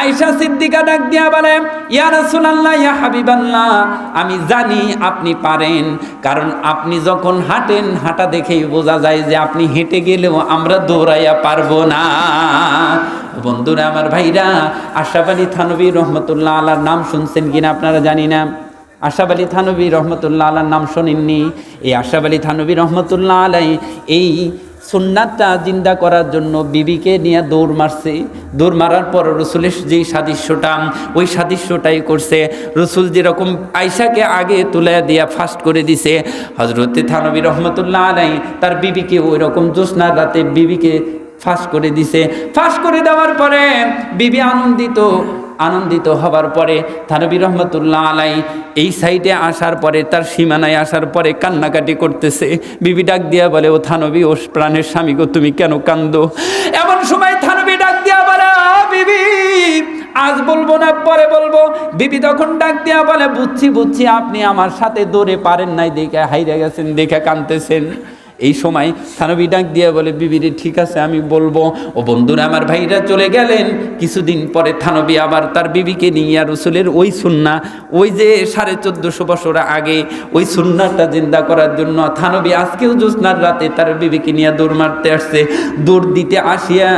আয়সা সিদ্দিকা ডাক দিয়া বলে, ইয়া হাবিবাল্লাহ, আমি জানি আপনি পারেন, কারণ আপনি যখন হাঁটেন, হাঁটা দেখেই বোঝা যায় যে আপনি হেঁটে গেলেও আমরা দৌড়াইয়া পারব না। বন্ধুরা, আমার ভাইরা, আশরাফ আলী থানবী রহমতুল্লাহ আল্লাহর নাম শুনছেন কিনা আপনারা জানি না? আশাফ আলী থানবী রহমতুল্লাহ আল্লাহর নাম শোনেননি। এই আশাফ আলী থানবী রহমতুল্লাহ আলাই এই সুন্নাতটা জিন্দা করার জন্য বিবিকে নিয়ে দৌড় মারছে। দৌড় মারার পর রসুলের যেই সাদৃশ্যটা, ওই সাদৃশ্যটাই করছে। রসুল যেরকম আয়সাকে আগে তুলে দিয়া ফাস্ট করে দিছে হজরতে থানবী রহমতুল্লাহ আলাই তার বিবিকে ওই রকম জ্যোৎস্নার রাতে বিবিকে ফাঁস করে দিছে। ফাঁস করে দেওয়ার পরে বিবি আনন্দিত আনন্দিত হবার পরে থানবী রহমতুল্লাহ আলাই এই সাইডে আসার পরে, তার সীমানায় আসার পরে কান্নাকাটি করতেছে। বিবি ডাক দিয়া বলে, ও থানবী ও প্রাণের স্বামী গো, তুমি কেন কান্দো? এমন সময় থানবী ডাক দিয়া বলে বিবি, আজ বলব না, পরে বলব। বিবি তখন ডাক দিয়া বলে, বুঝছি বুঝছি, আপনি আমার সাথে দৌড়ে পারেন নাই, দেখে হাইরে গেছেন, দেখে কানতেছেন এই সময় থানবী ডাক দিয়ে বলে বিবিরে ঠিক আছে, আমি বলব। ও বন্ধুরা, আমার ভাইরা চলে গেলেন। কিছুদিন পরে থানবী আবার তার বিবিকে নিয়ে, আর রসুলের ওই সুন্না, ওই যে সাড়ে চোদ্দশো বছর আগে, ওই সুন্নাটা জিন্দা করার জন্য থানবী আজকেও জ্যোৎস্নার রাতে তার বিবিকে নিয়ে দৌড় মারতে আসছে। দৌড় দিতে আসিয়া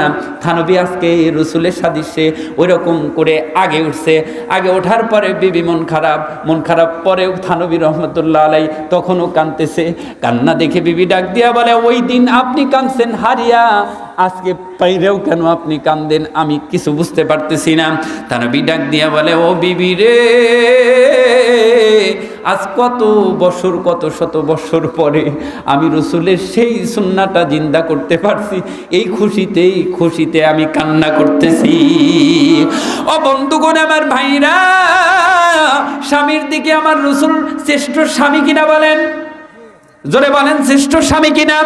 থানবী আজকে রসুলের সাদৃশ্যে ওই রকম করে আগে উঠছে। আগে ওঠার পরে বিবি মন খারাপ মন খারাপ পরেও থানবী রহমতুল্লাহ আলাই তখনও কানতেছে কান্না দেখে বিবি ডাক দিয়া বলে, ওই দিন আপনি কানছেন হারিয়া। আজকে পাইরেও কেন আপনি কান্দেন আমি কিছু বুঝতে পারতেছি না। থানবী ডাক দিয়া বলে, ও বিবি রে, আজ কত বছর, কত শত বছর পরে আমি রসুলের সেই সুন্নাটা জিন্দা করতে পারছি। এই খুশিতেই, খুশিতে আমি কান্না করতেছি। ও বন্ধুগণ, আমার ভাইরা, স্বামীর দিকে আমার রসুল শ্রেষ্ঠ স্বামী কিনা বলেন? জোরে বলেন, শ্রেষ্ঠ স্বামী কিনা?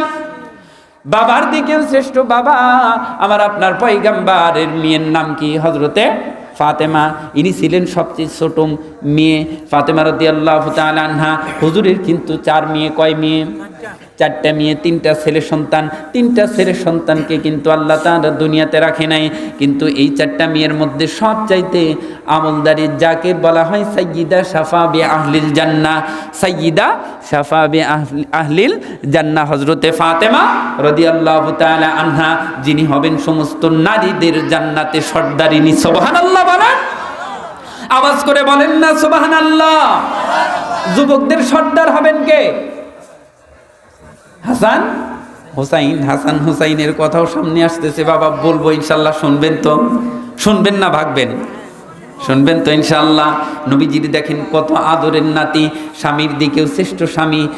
বাবার দিকেও শ্রেষ্ঠ বাবা। আমার আপনার পয়গাম্বারের মেয়ের নাম কি? হজরতে ফাতেমা। ইনি ছিলেন সবচেয়ে ছোট মেয়ে। ফাতেমা রদি আল্লাহ আনহা। হুজুরের কিন্তু চার মেয়ে। কয় মেয়ে? চারটা মেয়ে, তিনটা ছেলে সন্তান, তিনটা ছেলে সন্তানকে কিন্তু আল্লাহ তাআলা দুনিয়াতে রাখে নাই। কিন্তু এই চারটা মেয়ের মধ্যে সব চাইতে আমলদারি যাকে বলা হয় সাইয়িদা সাফা বে আহলিল জান্না সাইয়িদা সাফা বে আহলিল জান্না হজরতে ফাতেমা রদিয়াল্লাহু তাআলা আনহা, যিনি হবেন সমস্ত নারীদের জান্নাতে সর্দারিনী। আল্লাহ বলেন। আওয়াজ করে বলেন না সোবাহান আল্লাহ যুবকদের সর্দার হবেন কে? হাসান? হুসাইন, হাসান হুসাইনের কথাও সামনে আসতেছে। বাবা, বলব ইনশাল্লাহ শুনবেন তো। শুনবেন না, ভাগবেন। শুনবেন তো ইনশাল্লাহ। নবীজির দেখেন কত আদরের নাতি, স্বামীর দিকেও শ্রেষ্ঠ স্বামী।